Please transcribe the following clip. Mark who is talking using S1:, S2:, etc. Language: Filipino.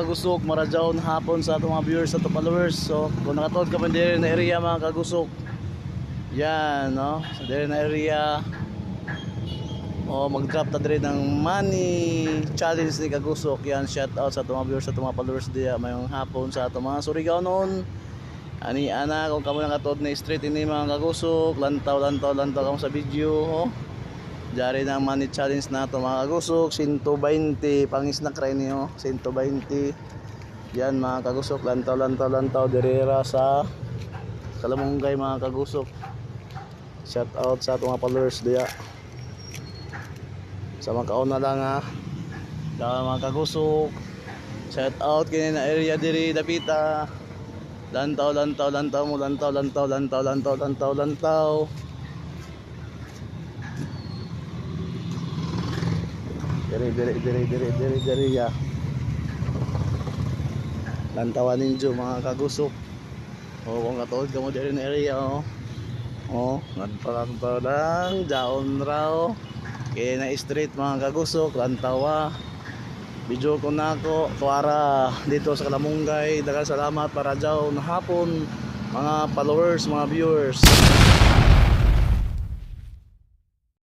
S1: kagusok, maradyaw na hapon sa atong mga viewers, atong followers. So, kung nakatod ka man diri na area mga kagusok, yan, no? Sa diri na area, o mag-drop ta diri ng money challenge ni kagusok. Yan, shout out sa atong mga viewers, atong mga followers diya, mayong hapon sa atong mga Surigao noon. Ani ana kung kamo nakatod na street ini mga kagusok, lantaw lantaw lantaw kamo sa video, oh. Jari ng money challenge na ito mga kagusok. 120 pangis na kray niyo. 120 Yan mga kagusok. Lantaw lantaw lantaw. Dirira sa Kalamungay mga kagusok. Shout out sa atong mga followers diya. Sa mga kauna lang ha. Dahil mga kagusok. Shout out kini na area diri dapita. Lantaw lantaw lantaw mo. Lantaw lantaw lantaw lantaw lantaw lantaw Diri diri diri diri diri diri ya. Lantawan ninyo mga kagusok. O kung katuod ka mo diri na area oh. Oh, nagparang parang daon raw. Kaya na street mga kagusok, lantawa. Video ko na ako, tuwara dito sa Kalamungay. Daghang salamat para daw na hapon mga followers, mga viewers.